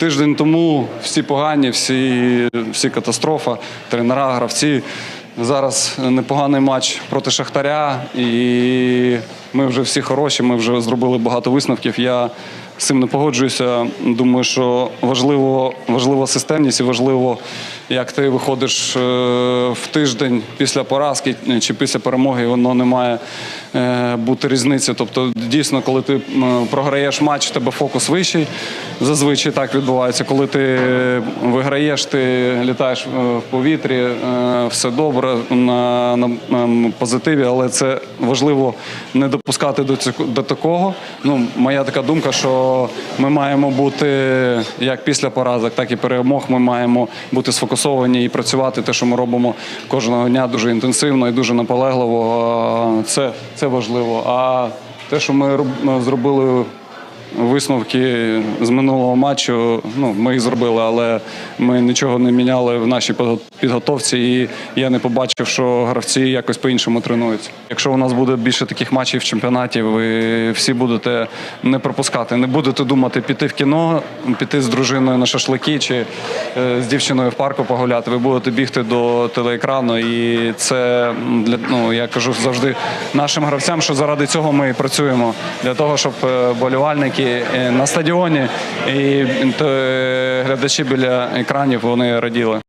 Тиждень тому всі погані, всі, всі катастрофа, тренера, гравці. Зараз непоганий матч проти Шахтаря, і ми вже всі хороші, ми вже зробили багато висновків. Я цим не погоджуюся. Думаю, що важливо, важлива системність і важливо, як ти виходиш е, в тиждень після поразки чи після перемоги, воно не має е, бути різниці. Тобто, дійсно, коли ти програєш матч, в тебе фокус вищий. Зазвичай так відбувається. Коли ти виграєш, ти літаєш е, в повітрі, е, все добре на, на, на позитиві, але це важливо не допускати до цього до такого. Ну, моя така думка, що ми маємо бути як після поразок, так і перемог. Ми маємо бути сфокусовані і працювати те, що ми робимо кожного дня дуже інтенсивно і дуже наполегливо. Це, це важливо. А те, що ми роб- зробили Висновки з минулого матчу, ну ми їх зробили, але ми нічого не міняли в нашій підго- підготовці, і я не побачив, що гравці якось по-іншому тренуються. Якщо у нас буде більше таких матчів в чемпіонаті, ви всі будете не пропускати, не будете думати піти в кіно, піти з дружиною на шашлики чи е, з дівчиною в парку погуляти. Ви будете бігти до телеекрану, і це для ну я кажу завжди нашим гравцям, що заради цього ми працюємо для того, щоб е, болівальники е, на стадіоні і е, глядачі біля екранів вони раділи.